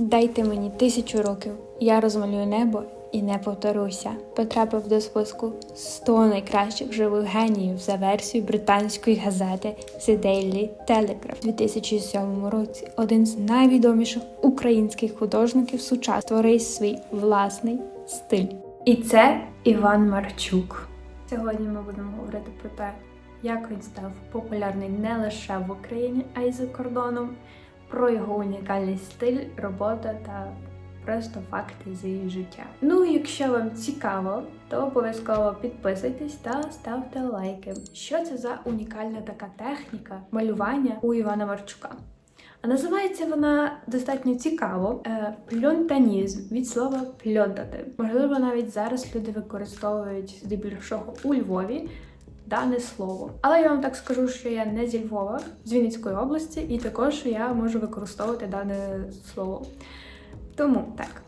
Дайте мені тисячу років, я розмалюю небо і не повторюся. Потрапив до списку 100 найкращих живих геніїв за версією британської газети The Daily Telegraph. У 2007 році один з найвідоміших українських художників сучасного створив свій власний стиль. І це Іван Марчук. Сьогодні ми будемо говорити про те, як він став популярний не лише в Україні, а й за кордоном, про його унікальний стиль, робота та просто факти з її життя. Ну, якщо вам цікаво, то обов'язково підписуйтесь та ставте лайки. Що це за унікальна така техніка малювання у Івана Марчука? А називається вона достатньо цікаво е, пльонтанізм від слова пльонтати. Можливо, навіть зараз люди використовують здебільшого у Львові дане слово. Але я вам так скажу, що я не зі Львова, з Вінницької області, і також я можу використовувати дане слово. Тому так.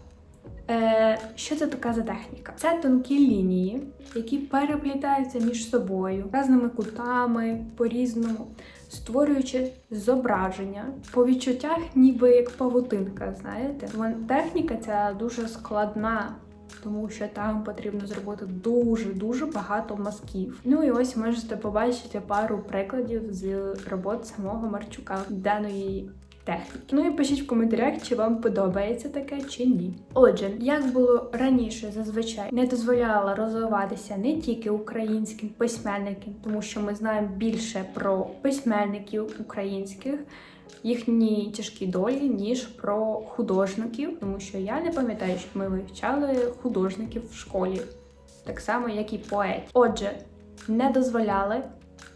Е, що це така за техніка? Це тонкі лінії, які переплітаються між собою різними кутами, по-різному, створюючи зображення по відчуттях, ніби як павутинка. Знаєте, Вон- техніка ця дуже складна. Тому що там потрібно зробити дуже дуже багато мазків. Ну і ось можете побачити пару прикладів з робот самого Марчука даної техніки. Ну і пишіть в коментарях, чи вам подобається таке чи ні. Отже, як було раніше, зазвичай не дозволяла розвиватися не тільки українським письменникам, тому що ми знаємо більше про письменників українських. Їхні тяжкі долі, ніж про художників, тому що я не пам'ятаю, що ми вивчали художників в школі, так само, як і поет. Отже, не дозволяли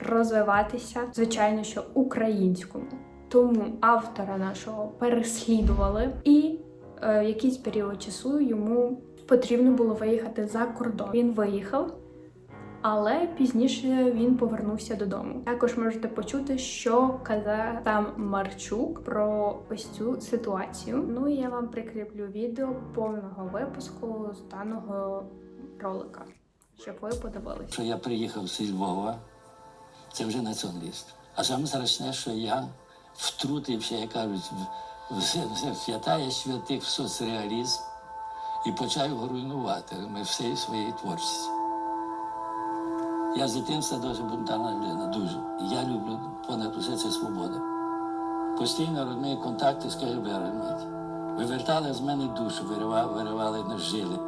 розвиватися, звичайно, що українському. Тому автора нашого переслідували, і е, якийсь період часу йому потрібно було виїхати за кордон. Він виїхав, але пізніше він повернувся додому. Також можете почути, що казав там Марчук про ось цю ситуацію. Ну і я вам прикріплю відео повного випуску з даного ролика, щоб ви подивилися. що я приїхав зі Львова, це вже націоналіст. А саме страшне, що я втрутився, як кажуть, в, святая святих в соцреалізм і почав руйнувати ми всією своєю творчістю. Я з дитинства дуже бунтарна людина, дуже. І я люблю понад усе це свобода. Постійно родні контакти з КГБ розумієте. Вивертали з мене душу, виривали, виривали на жили.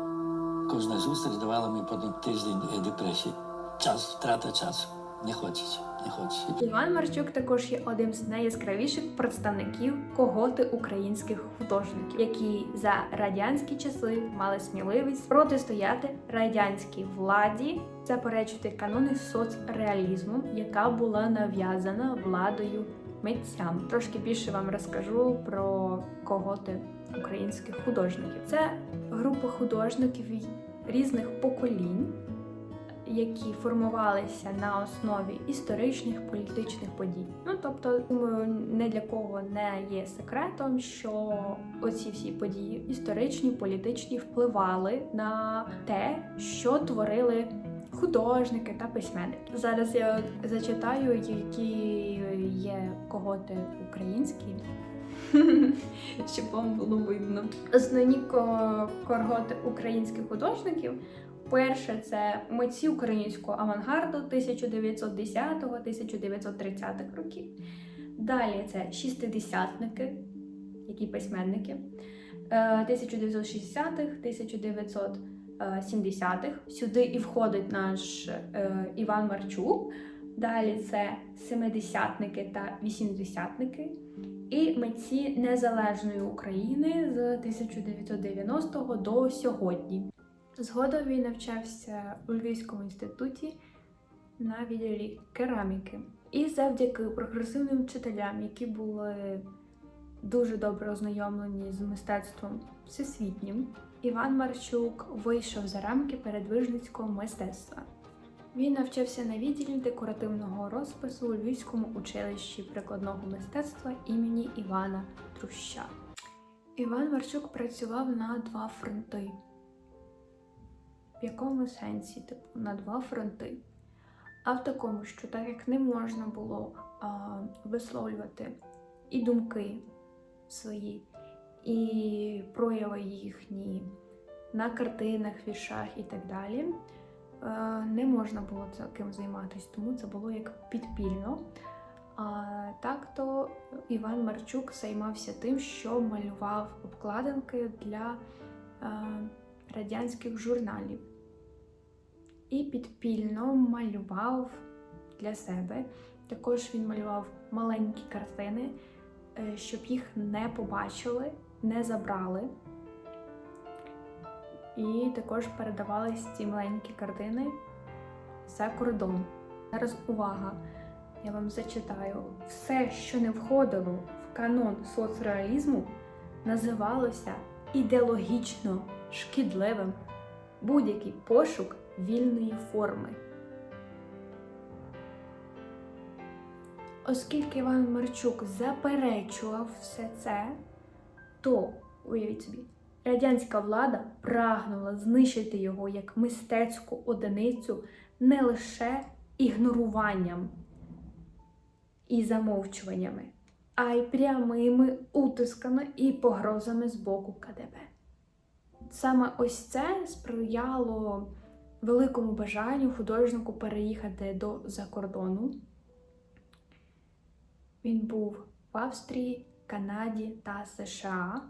Кожна зустріч давала мені понад тиждень е, депресії. Час, втрата часу. Не хочеться, не хочеться. Іван Марчук також є одним з найяскравіших представників коготи українських художників, які за радянські часи мали сміливість протистояти радянській владі, заперечити канони соцреалізму, яка була нав'язана владою митцям. Трошки більше вам розкажу про коготи українських художників. Це група художників різних поколінь які формувалися на основі історичних політичних подій. Ну тобто, думаю, не для кого не є секретом, що оці всі події історичні, політичні впливали на те, що творили. Художники та письменники. Зараз я зачитаю, які є коготи українські, щоб вам було видно. Основні ко- коготи українських художників Перше це митці українського авангарду 1910-1930-х років. Далі це шістидесятники, які письменники 1960-х, 1970-х. Сюди і входить наш е, Іван Марчук. Далі це семидесятники та вісімдесятники. І митці Незалежної України з 1990 до сьогодні. Згодом він навчався у Львівському інституті на відділі кераміки. І завдяки прогресивним вчителям, які були дуже добре ознайомлені з мистецтвом всесвітнім, Іван Марчук вийшов за рамки передвижницького мистецтва. Він навчався на відділі декоративного розпису у Львівському училищі прикладного мистецтва імені Івана Труща. Іван Марчук працював на два фронти. В якому сенсі, типу, на два фронти. А в такому, що так як не можна було а, висловлювати і думки свої, і прояви їхні на картинах, віршах і так далі. Е, Не можна було таким займатися, тому це було як підпільно. А так то Іван Марчук займався тим, що малював обкладинки для е, радянських журналів. І підпільно малював для себе. Також він малював маленькі картини, е, щоб їх не побачили, не забрали. І також передавались ці маленькі картини за кордон. Зараз увага! Я вам зачитаю. Все, що не входило в канон соцреалізму, називалося ідеологічно шкідливим будь-який пошук вільної форми. Оскільки Іван Марчук заперечував все це, то, уявіть собі, радянська влада прагнула знищити його як мистецьку одиницю не лише ігноруванням і замовчуваннями, а й прямими утисками і погрозами з боку КДБ. Саме ось це сприяло великому бажанню художнику переїхати до закордону. Він був в Австрії, Канаді та США,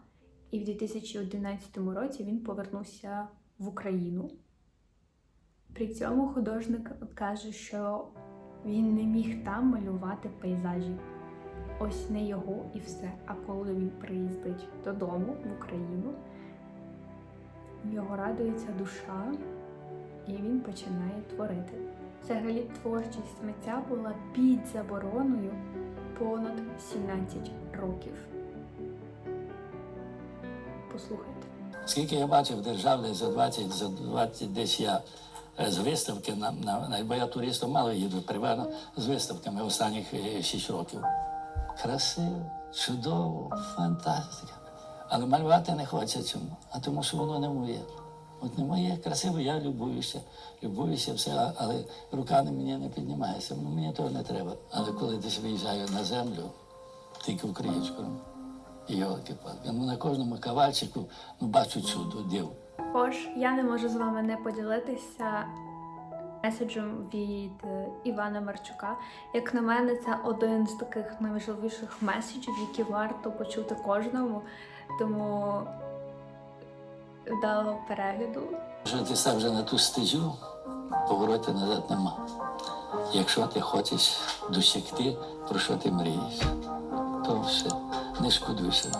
і в 2011 році він повернувся в Україну. При цьому художник каже, що він не міг там малювати пейзажі. Ось не його і все. А коли він приїздить додому в Україну, його радується душа, і він починає творити. Взагалі творчість митця була під забороною понад 17 років. Послухайте. Скільки я бачив державних за 20, за 20 десь я е, з виставки на, на, на бо я туристом мало їду приватно з виставками останніх 6 років. Красиво, чудово, фантастика. Але малювати не хочеться цьому, а тому що воно не моє. От не моє красиво, я любуюся, любуюся все, але рука на мені не піднімається. Ну, мені того не треба. Але коли десь виїжджаю на землю, тільки українською, і йолки палки Ну на кожному кавальчику ну, бачу чудо, див. Також я не можу з вами не поділитися меседжем від е, Івана Марчука. Як на мене, це один з таких найважливіших меседжів, які варто почути кожному. Тому вдалого перегляду. Якщо ти став вже на ту стежу, повороту назад нема. Якщо ти хочеш досягти, про що ти мрієш, то все, не шкодуй себе.